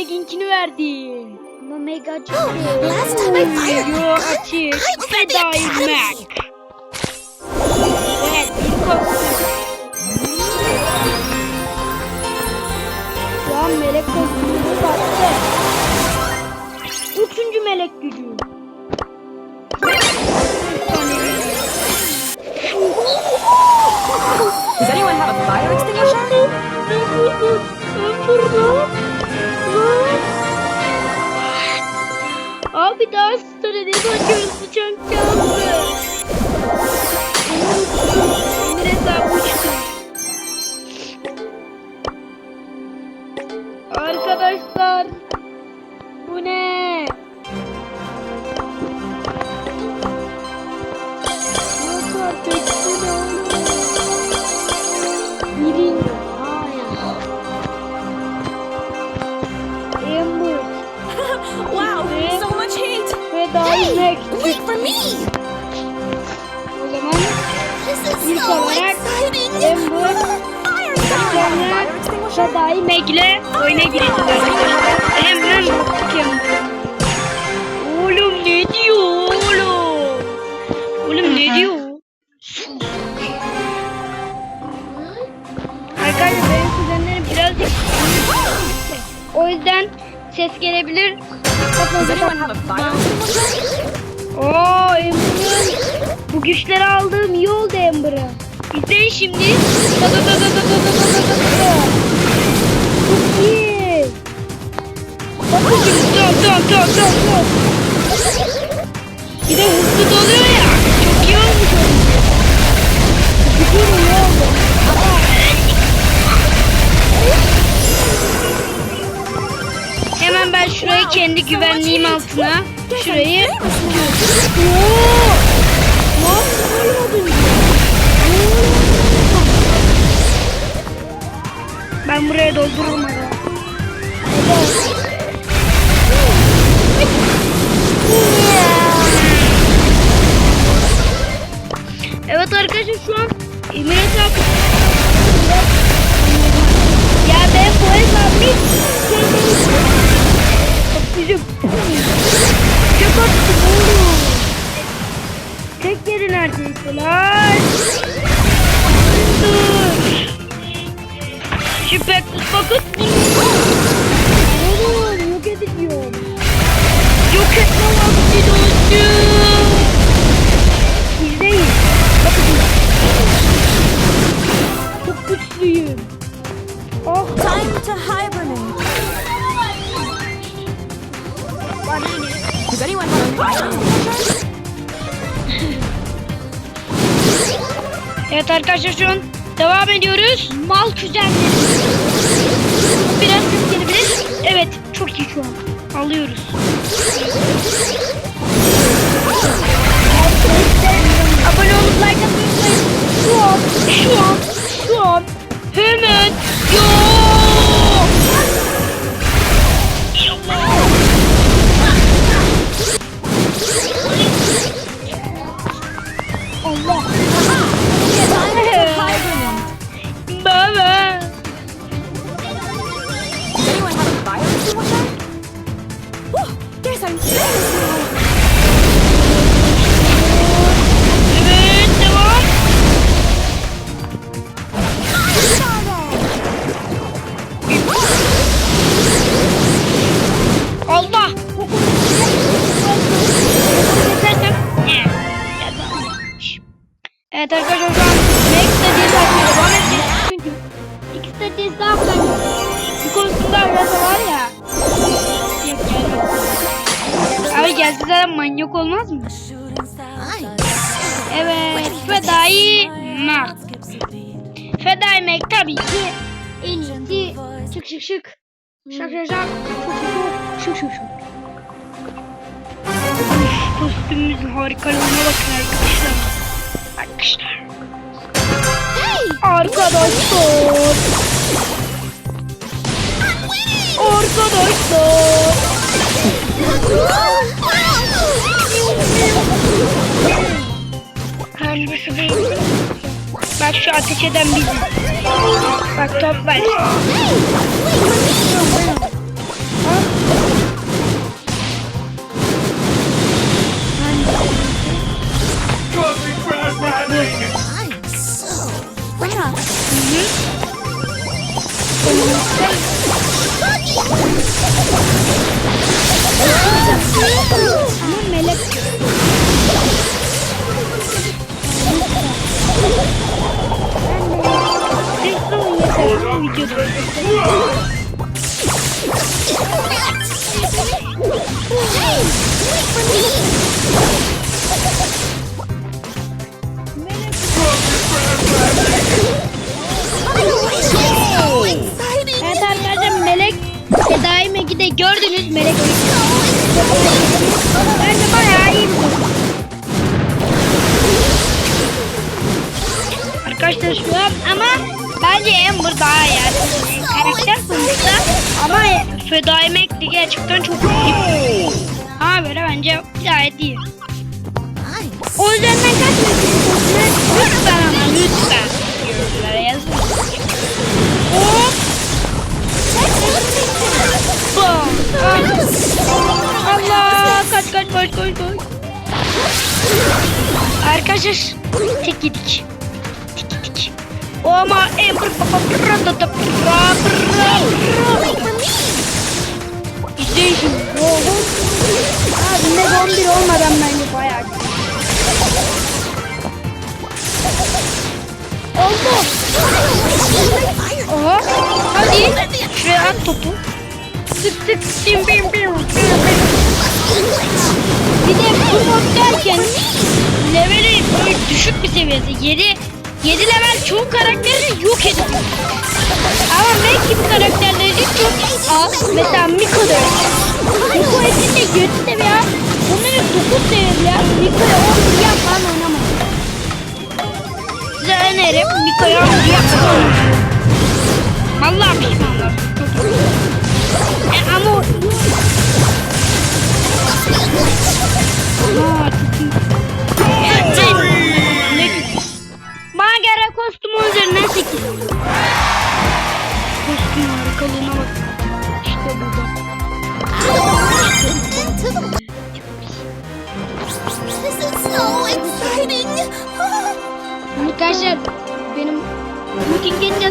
Meg'inkini verdi. Ama Meg açık. Last time I fired my gun. I at the academy. Evet bir kostüm. Şu an melek kostümünü baktı. Üçüncü melek gücü. Abi daha sürede bakıyoruz bıçak çaldı. Emre sen bu daha hey, yine eksik. O zaman ilk olarak ben bu sonra Shadai Meg'le oyuna gireceğiz arkadaşlar. Hemen bakıyorum. Anyone have a fire? Aa Ember'ın bu güçleri aldığım iyi oldu Ember'a. İzleyin şimdi. Çok iyi. Bakın şimdi. Dön dön dön dön. Bir de hızlı doluyor ya. Kendi güvenliğim altına şurayı. Ben buraya doldururum. Evet arkadaşlar şu an Emir hesap. Ya ben bu hesabı. Bizim. Çok attım oğlum. Tek yeri neredeyse lan? Dur. Şüphesiz bakın. Oğlum yok ediliyor. Yok etme vakti dostum. İzleyin. Bakın. Çok güçlüyüm. Evet arkadaşlar şu an devam ediyoruz. Mal kuzenleri. Biraz ses gelebilir. Evet çok iyi şu an. Alıyoruz. Thank you. Zaten manyak olmaz mı? Evet. Fedai Mac. Fedai Mac tabii ki en iyisi. Şık şık şık. Şak şak şak. Şık şık şık. Kostümümüzün harikalığına bakın arkadaşlar. Arkadaşlar. Arkadaşlar. arkadaşlar. Bak şu ateş eden biziz. Bak top. Megi'de gördünüz Melek Bence bayağı iyi bir oyun. Arkadaşlar şu an ama bence Amber daha iyi yani. karakter sonuçta ama Fedai Meg de gerçekten çok iyi. Ama böyle bence gayet iyi. O yüzden ben kaçmıyorum. Lütfen ama lütfen. Allah kaç kaç kaç kaç kaç. Arkadaşlar tek yedik. Tek yedik. O ama Amber baba bra da da bra bra bra. İzleyin. Abi ne 11 olmadan bence bayağı. Oldu. Oha. Hadi. Şuraya at topu. Tık tık bim bim bim. Bir de bu moddayken leveli böyle düşük bir seviyede. 7 7 level çoğu karakteri yok ediyor. Ama Meg gibi karakterleri çok az. Mesela Miko da öyle. Miko etinde 7 seviye. Bunların 9 seviye. Miko'ya 11 yapmadan oynamaz. Size önerim Miko'ya 11 yapmadan Vallahi pişmanlar. E, ama o... Aa, çok iyi. Ne güzel. Bana göre kostümün üzerinden 8. Kostüm harikalığına bak. İşte burada. This is so exciting. Arkadaşlar benim bugün gelince